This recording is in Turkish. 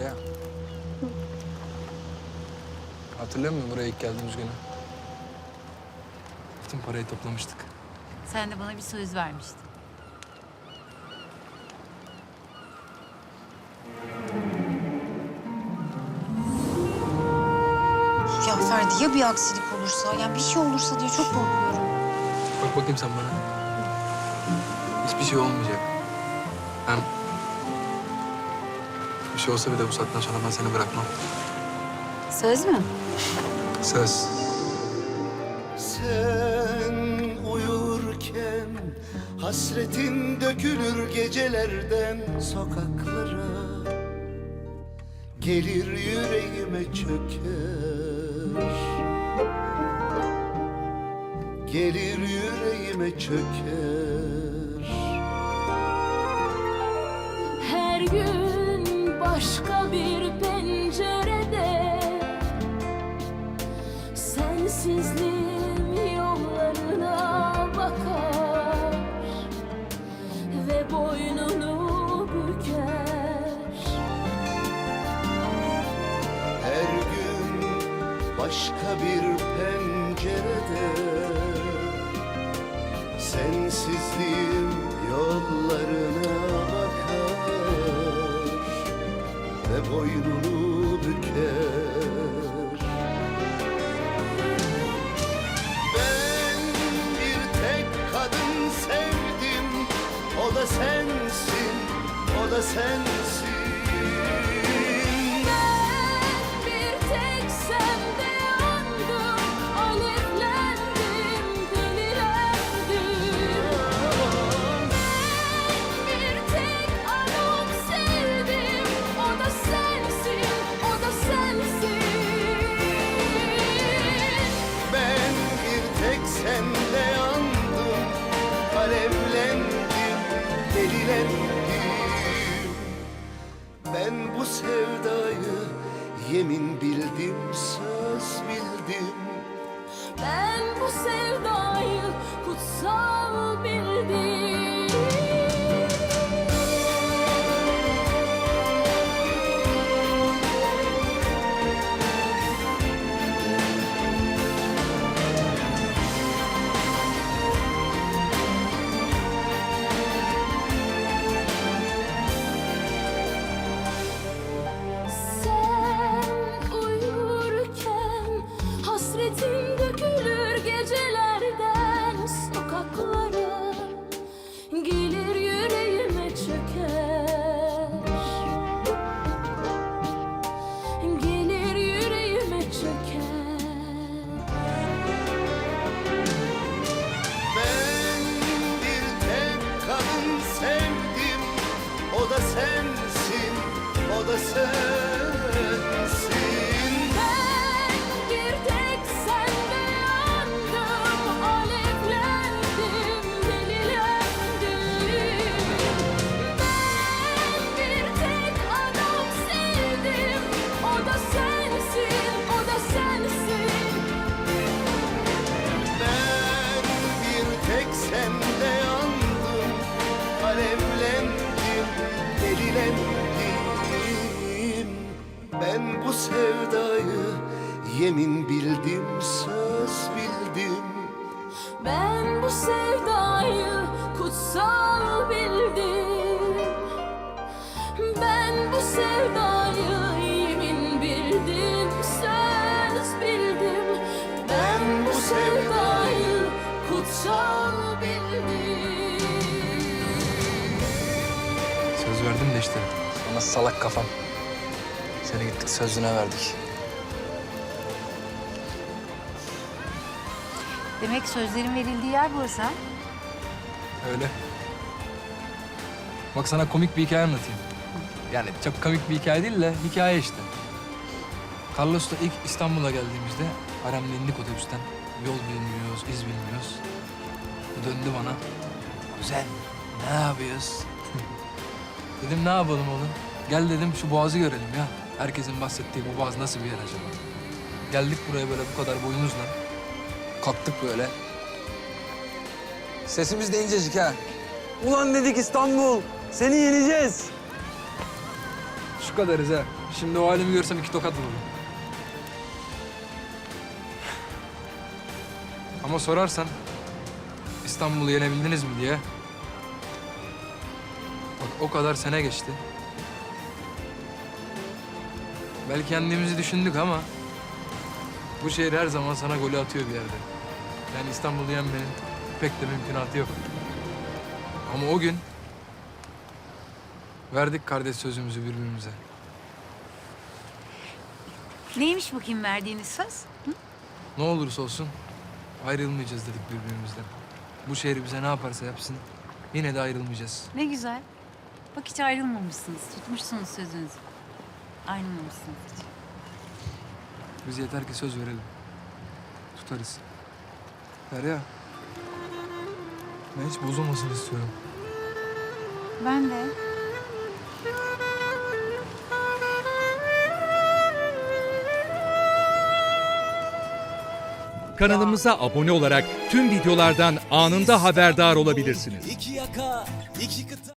Derya. Hatırlıyor musun buraya ilk geldiğimiz günü? Bütün parayı toplamıştık. Sen de bana bir söz vermiştin. Ya Ferdi ya bir aksilik olursa, yani bir şey olursa diye çok korkuyorum. Bak bakayım sen bana. Hiçbir şey olmayacak. Hem bir şey olsa bile bu saatten sonra ben seni bırakmam. Söz mü? Söz. Sen uyurken hasretin dökülür gecelerden sokaklara Gelir yüreğime çöker Gelir yüreğime çöker başka bir pencerede. Sensizliğim yollarına bakar Ve boynunu büker. Her gün başka bir pencerede. Sensizliğim yollarına bakar boynunu büker. Ben bir tek kadın sevdim. O da sensin, o da sensin yemin bildim, söz bildim. Ben bu sevdayı kutsal bildim o İşte. Sana salak kafam. Seni gittik sözüne verdik. Demek sözlerin verildiği yer burası ha? Öyle. Bak sana komik bir hikaye anlatayım. Yani çok komik bir hikaye değil de hikaye işte. Carlos'la ilk İstanbul'a geldiğimizde aramda indik otobüsten. Yol bilmiyoruz, iz bilmiyoruz. Döndü bana. Güzel, ne yapıyoruz? Dedim ne yapalım oğlum? Gel dedim şu boğazı görelim ya. Herkesin bahsettiği bu boğaz nasıl bir yer acaba? Geldik buraya böyle bu kadar boyumuzla. Kalktık böyle. Sesimiz de incecik ha. Ulan dedik İstanbul. Seni yeneceğiz. Şu kadarız ha. Şimdi o halimi görsem iki tokat vururum. Ama sorarsan İstanbul'u yenebildiniz mi diye. Bak o kadar sene geçti. Belki kendimizi düşündük ama bu şehir her zaman sana golü atıyor bir yerde. Yani İstanbul'u yenmenin pek de mümkünatı yok. Ama o gün verdik kardeş sözümüzü birbirimize. Neymiş bakayım verdiğiniz söz? Ne olursa olsun ayrılmayacağız dedik birbirimizden. Bu şehir bize ne yaparsa yapsın yine de ayrılmayacağız. Ne güzel. Bak hiç ayrılmamışsınız. Tutmuşsunuz sözünüzü. Ayrılmamışsınız hiç. Biz yeter ki söz verelim. Tutarız. Derya. Ben hiç bozulmasın istiyorum. Ben de. Kanalımıza abone olarak tüm videolardan anında haberdar olabilirsiniz. İki yaka, iki kıta.